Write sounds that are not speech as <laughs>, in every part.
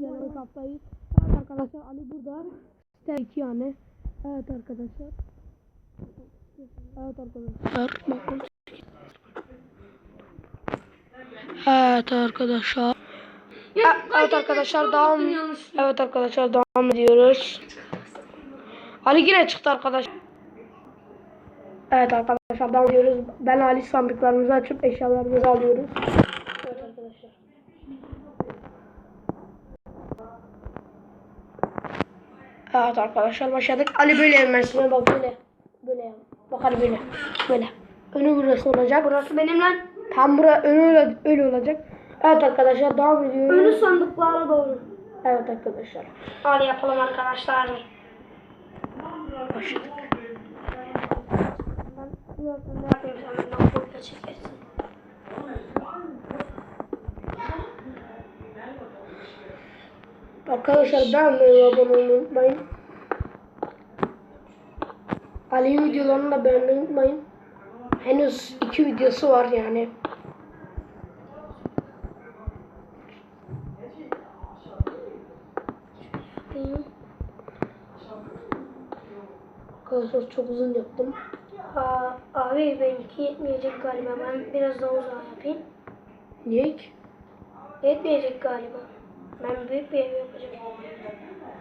Yani haftayı. Evet arkadaşlar Ali burada. Site 2 yani. Evet arkadaşlar. Evet arkadaşlar. Bakın. Evet arkadaşlar. Evet arkadaşlar devam. Evet arkadaşlar devam ediyoruz. Ali yine çıktı arkadaşlar. Evet arkadaşlar devam ediyoruz. Ben Ali sandıklarımızı açıp eşyalarımızı alıyoruz. Evet arkadaşlar. Evet arkadaşlar başladık. Ali böyle emmersine bak böyle. Böyle yap. Bak Ali böyle. Böyle. Önü burası olacak. Burası benim lan. Tam bura önü öyle, olacak. Evet arkadaşlar devam ediyoruz. Önü sandıklara doğru. Evet arkadaşlar. Hadi yapalım arkadaşlar. Başladık. Ben ne yapayım sen benden kopya Arkadaşlar beğenmeyi abone olmayı unutmayın. Ali'nin videolarını da beğenmeyi unutmayın. Henüz iki videosu var yani. Arkadaşlar çok uzun yaptım. Aa, abi benimki yetmeyecek galiba. Ben biraz daha uzağa yapayım. Niye ki? Yetmeyecek galiba. Ben büyük bir ev yapacağım.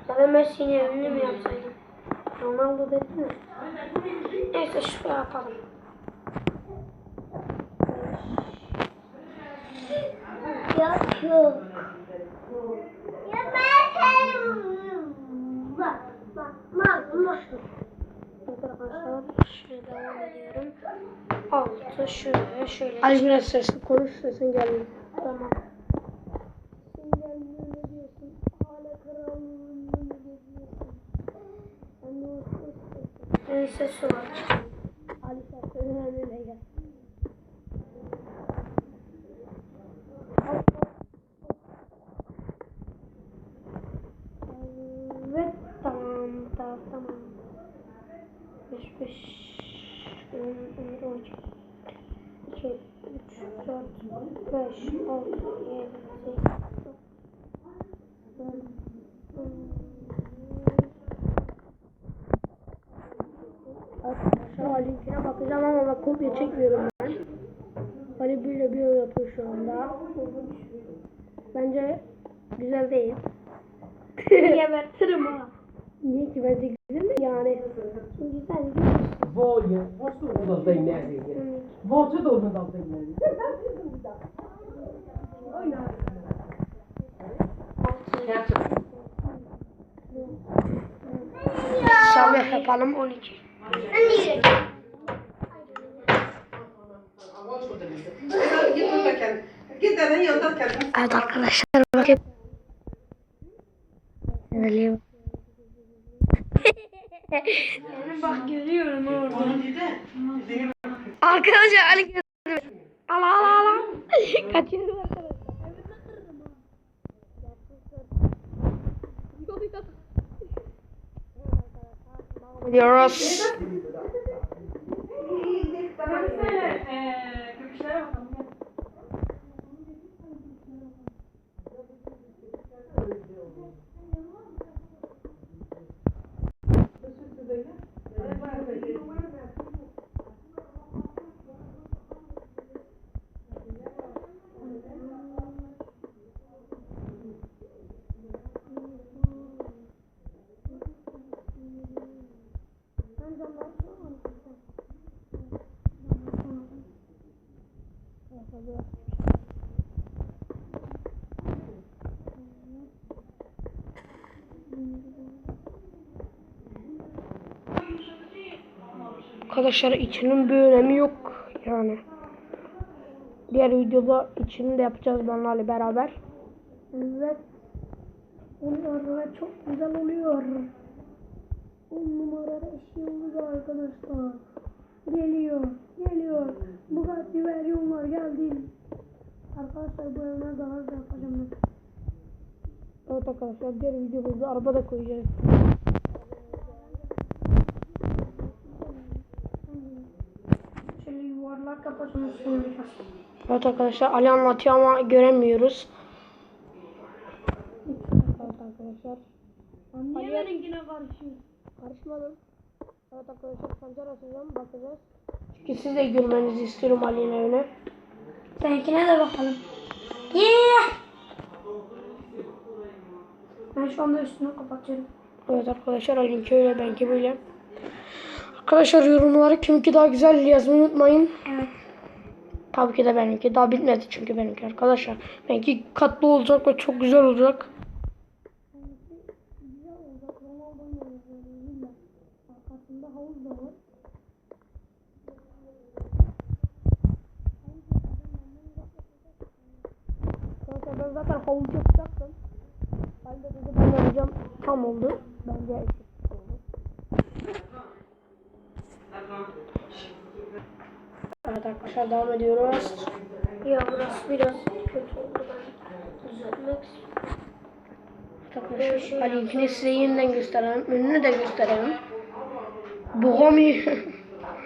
Ya da Messi'nin evini mi yapsaydım? Ronaldo dedi mi? Neyse şuraya yapalım. Yok yok. Ya ben Bak bak bak bak. Arkadaşlar şöyle devam ediyorum. Altı şöyle şöyle. Ali biraz sesli konuş sesin gelmiyor. Tamam. kimse su var. Hadi sen önüne gel. Evet tamam tamam tamam. 5 5 10 12 2 3 4 5 6 7 8 Ali'nkine bakacağım ama bak kopya çekmiyorum ben. Ali böyle bir yapıyor şu anda. Bence güzel değil. Gebertirim ha. Niye ki bence güzel mi yani? Sen biliyorsun. Voglio, posso non dai nervi. Voce dove non dai nervi. Sabah yapalım 12. Evet arkadaşlar bakayım. Söyleyeyim. Yani bak görüyorum orada. Arkadaşlar Ali gözünü. Al al al al. Kaçıyorum arkadaşlar. Gidiyoruz. Arkadaşlar içinin bir önemi yok yani. Diğer videoda içini de yapacağız benlerle beraber. Evet. Oluyor ve çok güzel oluyor. On numara eşyamız arkadaşlar. Geliyor, geliyor. Bugatti Veyron'lar geldi. Arkadaşlar bu evime garaj da yapacağım. Evet arkadaşlar diğer videomuzda araba da koyacağız. Şöyle yuvarlak kapatın sonra. Evet arkadaşlar Ali anlatıyor ama göremiyoruz. arkadaşlar. Niye benimkine karışıyorsun? Karışmadım. Evet arkadaşlar pancar atacağım bakacağız. Çünkü siz de görmenizi istiyorum Ali'nin evine. Seninkine de bakalım. Yeah! Ben şu anda üstünü kapatıyorum. Evet arkadaşlar Ali'ninki öyle benimki böyle. Arkadaşlar yorumlara kiminki daha güzel yazmayı unutmayın. Evet. Tabii ki de benimki. Daha bitmedi çünkü benimki arkadaşlar. Benimki katlı olacak ve çok güzel olacak. Ben zaten havuz yapacaktım. Ben de dedi ben yapacağım. Tam oldu. Bence eşit oldu. Evet arkadaşlar devam ediyoruz. Ya burası biraz kötü oldu. Ben düzeltmek istiyorum. Arkadaşlar Ali'nkini size yeniden gösterelim. Önünü de gösterelim. Boğamıyor. <laughs>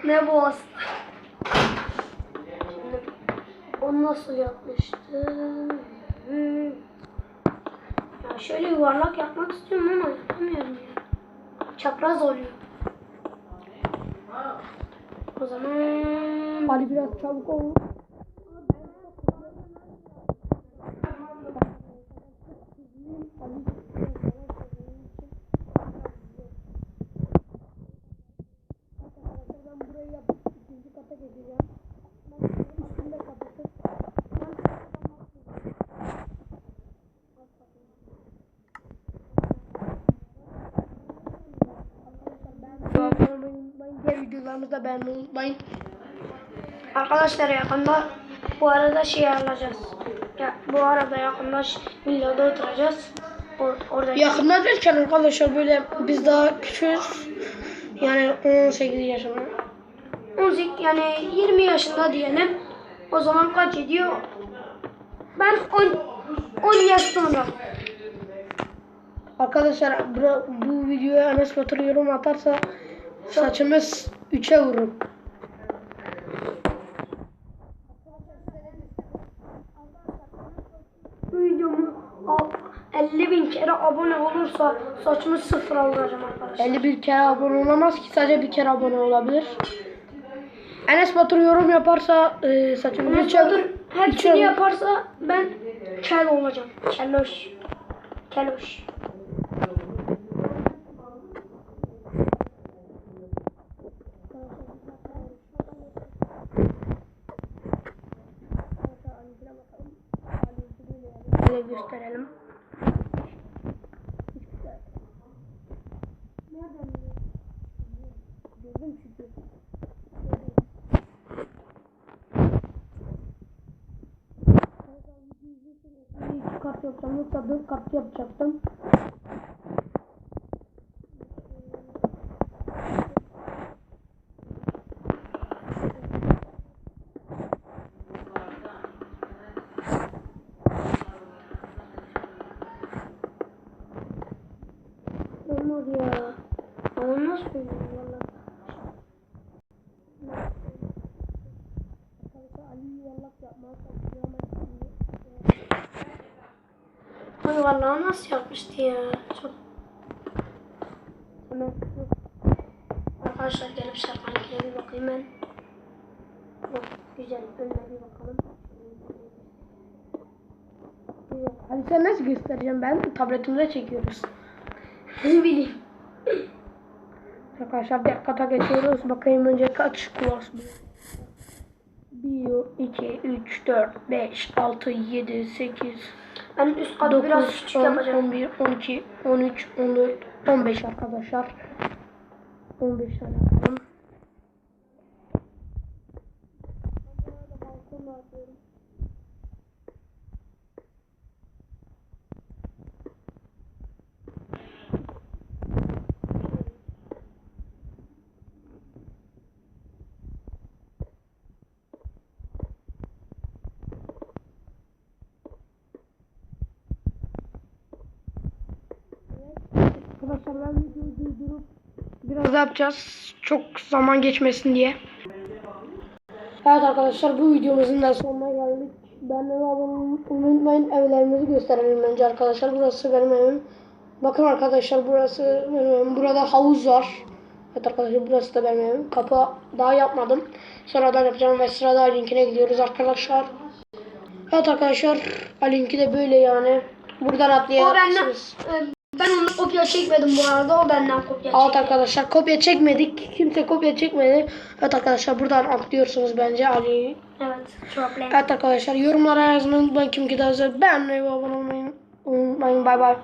Ne bu aslında? Şimdi onu nasıl yapmıştım? Hmm. Ya şöyle yuvarlak yapmak istiyorum ama yapamıyorum ya. Çapraz oluyor. O zaman Ali biraz çabuk ol. Ben burayı yapıp ikinci kata geçeceğim. Ben üstünde kapatıp Abone olmayı unutmayın. Videolarımızı da beğenmeyi unutmayın. arkadaşlar yakında bu arada şey alacağız. Ya bu arada yakında villada oturacağız. Or orada Yakında derken arkadaşlar böyle biz daha küçüğüz. Yani 18 yaşında. 18 yani 20 yaşında diyelim. O zaman kaç ediyor? Ben 10 10 yaş sonra. Arkadaşlar bu, bu videoya Enes Batur yorum atarsa saçımız 3'e vurur. Bu videomu al- 50 bin kere abone olursa saçımı sıfır alacağım arkadaşlar. 51 kere abone olamaz ki sadece bir kere abone olabilir. Enes Batur yorum yaparsa e, saçımız Enes 3'e Batur hepsini üçe- yaparsa ben kel olacağım. Keloş. Keloş. Böyle gösterelim. Gördüm çünkü. İki kart yoksa dört kart yapacaktım. Olmadı ya. Ama nasıl valla. Ama Abi vallahi nasıl yapmıştı ya. Çok hemen Arkadaşlar gelip şarkılarına bir bakayım ben. Bak güzel önüne bir bakalım. Güzel. Sen nasıl göstereceğim ben? Tabletimde çekiyoruz. Ne bileyim. Arkadaşlar bir kata geçiyoruz. Bakayım önce kaç klas bu? 1, 2, 3, 4, 5, 6, 7, 8, Ben üst katı biraz 9, küçük 10, yapacağım. 11, 12, 13, 14, 15 arkadaşlar. 15 tane yapalım. Arkadaşlar ben videoyu durdurup biraz yapacağız. Çok zaman geçmesin diye. Evet arkadaşlar bu videomuzun da sonuna geldik. Ben abone unutmayın. Evlerimizi gösterelim önce arkadaşlar. Burası benim evim. Bakın arkadaşlar burası benim evim. Burada havuz var. Evet arkadaşlar burası da benim evim. Kapı daha yapmadım. Sonradan yapacağım ve sırada linkine gidiyoruz arkadaşlar. Evet arkadaşlar linki de böyle yani. Buradan atlayabilirsiniz. Ben onu kopya çekmedim bu arada. O benden kopya Evet çekti. arkadaşlar kopya çekmedik. Kimse kopya çekmedi. Evet arkadaşlar buradan atlıyorsunuz bence Ali. Evet. Problem. Evet arkadaşlar yorumlara yazmayı unutmayın kim ki daha beğenmeyi ve abone olmayı unutmayın. Bay bay.